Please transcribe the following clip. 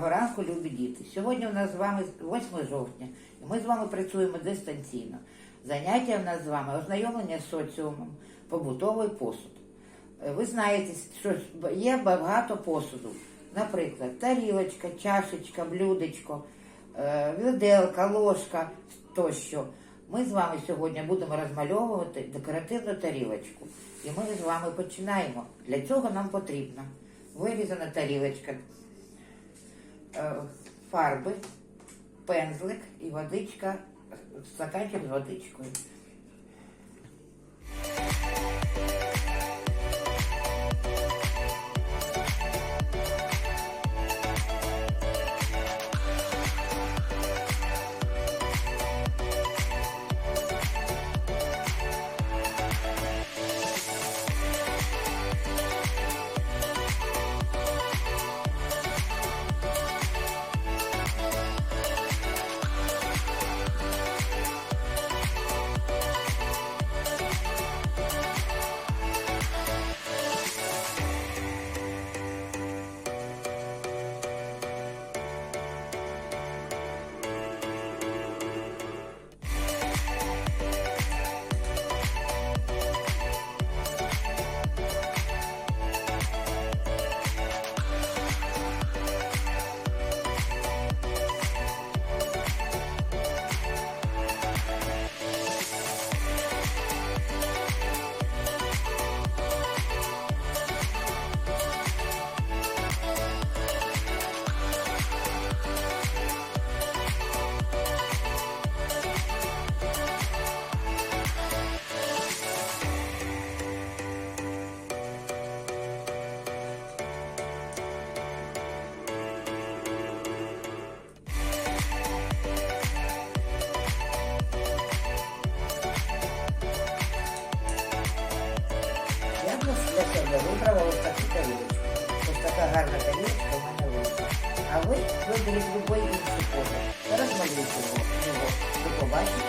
Ранку, любі діти. Сьогодні у нас з вами 8 жовтня, і ми з вами працюємо дистанційно. Заняття в нас з вами ознайомлення з соціумом, побутовий посуд. Е, Ви знаєте, що є багато посуду. Наприклад, тарілочка, чашечка, блюдечко, е, виделка, ложка тощо. Ми з вами сьогодні будемо розмальовувати декоративну тарілочку. І ми з вами починаємо. Для цього нам потрібна вирізана тарілочка, фарби, пензлик і водичка, стаканчик з водичкою. Для себе вибрала ось таку тарілочку. Ось така гарна тарілочка у мене вийшла. А ви виберіть будь-який інший колір. его. Розмалюйте побачення і кожного.